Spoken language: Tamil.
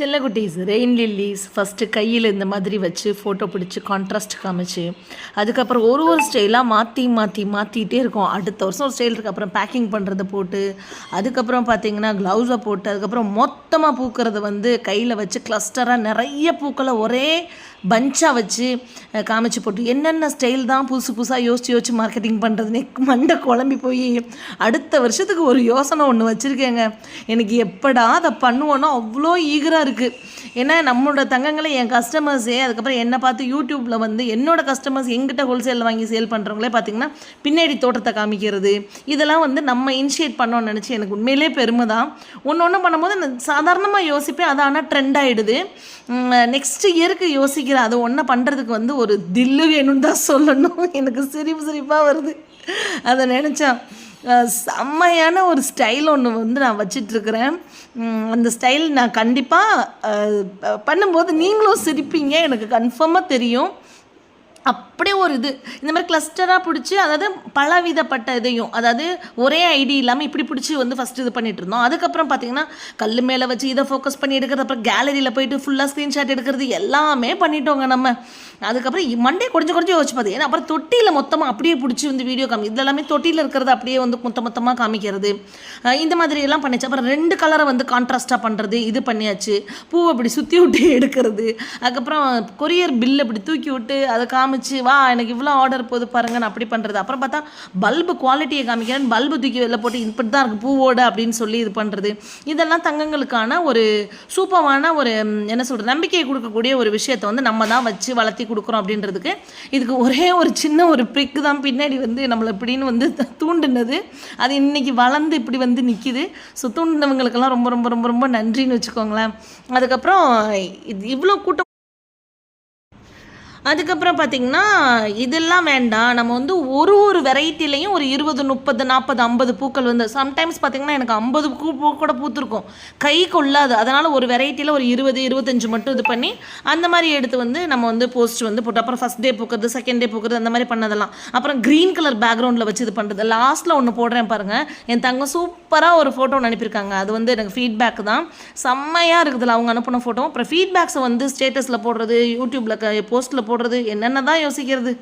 செல்லக்குட்டீஸ் ரெயின் லில்லிஸ் ஃபஸ்ட்டு கையில் இந்த மாதிரி வச்சு ஃபோட்டோ பிடிச்சி கான்ட்ராஸ்ட் காமிச்சு அதுக்கப்புறம் ஒரு ஒரு ஸ்டைலாக மாற்றி மாற்றி மாற்றிட்டே இருக்கும். அடுத்த வருஷம் ஒரு ஸ்டைல் இருக்குது அப்புறம் பேக்கிங் பண்ணுறத போட்டு அதுக்கப்புறம் பார்த்தீங்கன்னா க்ளவுஸை போட்டு அதுக்கப்புறம் மொத்தமாக பூக்கிறத வந்து கையில் வச்சு கிளஸ்டராக நிறைய பூக்களை ஒரே பஞ்சாக வச்சு காமிச்சு போட்டு என்னென்ன ஸ்டைல் தான் புதுசு புதுசாக யோசித்து யோசிச்சு மார்க்கெட்டிங் பண்ணுறதுனே மண்டை குழம்பி போய் அடுத்த வருஷத்துக்கு ஒரு யோசனை ஒன்று வச்சுருக்கேங்க. எனக்கு எப்படா அதை பண்ணுவோன்னா அவ்வளோ ஈகராக இருக்குது ஏன்னா நம்மளோட தங்கங்களை என் கஸ்டமர்ஸே அதுக்கப்புறம் என்னை பார்த்து யூடியூப்பில் வந்து என்னோடய கஸ்டமர்ஸ் எங்கிட்ட ஹோல்சேலில் வாங்கி சேல் பண்ணுறவங்களே பார்த்தீங்கன்னா பின்னாடி தோட்டத்தை காமிக்கிறது இதெல்லாம் வந்து நம்ம இனிஷியேட் பண்ணோம்னு நினச்சி எனக்கு உண்மையிலே பெருமை தான் ஒன்று ஒன்று பண்ணும்போது நான் சாதாரணமாக யோசிப்பேன் அது ஆனால் ட்ரெண்ட் ஆகிடுது நெக்ஸ்ட் இயருக்கு யோசிக்கிறேன். அது ஒன்றை பண்ணுறதுக்கு வந்து ஒரு தில்லு வேணும்னு தான் சொல்லணும். எனக்கு சிரிப்பு சிரிப்பாக வருது. அதை நினச்சா செம்மையான ஒரு ஸ்டைல் ஒன்று வந்து நான் வச்சிட்ருக்கிறேன். அந்த ஸ்டைல் நான் கண்டிப்பாக பண்ணும்போது நீங்களும் சிரிப்பீங்க. எனக்கு கன்ஃபார்மாக தெரியும். அப்படியே ஒரு இது. இந்த மாதிரி கிளஸ்டராக பிடிச்சி அதாவது பலவிதப்பட்ட இதையும் அதாவது ஒரே ஐடி இல்லாமல் இப்படி பிடிச்சி வந்து ஃபஸ்ட்டு இது பண்ணிட்டு இருந்தோம். அதுக்கப்புறம் பார்த்தீங்கன்னா கல் மேலே வச்சு இதை ஃபோக்கஸ் பண்ணி எடுக்கிறது அப்புறம் கேலரியில் போயிட்டு ஃபுல்லாக ஸ்க்ரீன்ஷாட் எடுக்கிறது எல்லாமே பண்ணிட்டோங்க நம்ம. அதுக்கப்புறம் மண்டே கொஞ்சம் கொஞ்சம் யோசிச்சு பார்த்து ஏன்னா அப்புறம் தொட்டியில் மொத்தமாக அப்படியே பிடிச்சி வந்து வீடியோ காமி இது எல்லாமே தொட்டியில் இருக்கிறது அப்படியே வந்து மொத்த மொத்தமாக காமிக்கிறது. இந்த மாதிரி எல்லாம் பண்ணிச்சு அப்புறம் ரெண்டு கலரை வந்து கான்ட்ராஸ்ட்டாக பண்ணுறது இது பண்ணியாச்சு. பூவை அப்படி சுற்றி விட்டு எடுக்கிறது. அதுக்கப்புறம் கொரியர் பில் அப்படி தூக்கி விட்டு அதை காமிச்சு வா எனக்கு இவ்வளோ ஆர்டர் போகுது பாருங்க நான் அப்படி பண்ணுறது அப்புறம் பார்த்தா பல்பு குவாலிட்டியை காமிக்கிறேன். பல்பு தூக்கி வெளில போட்டு இப்படி தான் இருக்குது பூவோட அப்படின்னு சொல்லி இது பண்ணுறது இதெல்லாம் தங்கங்களுக்கான ஒரு சூப்பமான ஒரு என்ன சொல்கிறது நம்பிக்கையை கொடுக்கக்கூடிய ஒரு விஷயத்தை வந்து நம்ம தான் வச்சு வளர்த்தி கொடுக்குறோம் அப்படின்றதுக்கு இதுக்கு ஒரே ஒரு சின்ன ஒரு பிரிக்கு தான் பின்னாடி வந்து நம்மளை இப்படின்னு வந்து தூண்டுனது. அது இன்னைக்கு வளர்ந்து இப்படி வந்து நிற்கிது ஸோ தூண்டினவங்களுக்கெல்லாம் ரொம்ப ரொம்ப ரொம்ப ரொம்ப நன்றின்னு வச்சுக்கோங்களேன். அதுக்கப்புறம் இது இவ்வளோ கூட்டம் அதுக்கப்புறம் பார்த்தீங்கன்னா இதெல்லாம் வேண்டாம். நம்ம வந்து ஒரு ஒரு வெரைட்டிலையும் ஒரு இருபது முப்பது நாற்பது ஐம்பது பூக்கள் வந்து சம்டைம்ஸ் பார்த்தீங்கன்னா எனக்கு ஐம்பது பூ பூ கூட பூத்துருக்கும். கை கொள்ளாது அதனால் ஒரு வெரைட்டியில் ஒரு இருபது இருபத்தஞ்சு மட்டும் இது பண்ணி அந்த மாதிரி எடுத்து வந்து நம்ம வந்து போஸ்ட் வந்து போட்டு அப்புறம் ஃபஸ்ட் டே பூக்கிறது செகண்ட் டே பூக்கிறது அந்த மாதிரி பண்ணதெல்லாம். அப்புறம் க்ரீன் கலர் பேக்ரவுண்டில் வச்சு இது பண்ணுறது லாஸ்ட்டில் ஒன்று போடுறேன் பாருங்கள் என் தங்கம் சூப்பராக ஒரு ஃபோட்டோ அனுப்பியிருக்காங்க. அது வந்து எனக்கு ஃபீட்பேக் தான். செம்மையாக இருக்குதுல அவங்க அனுப்பின ஃபோட்டோ அப்புறம் ஃபீட்பேக்ஸை வந்து ஸ்டேட்டஸில் போடுறது யூடியூப்பில் போஸ்ட்டில் போடுறது? என்னென்ன தான் யோசிக்கிறது?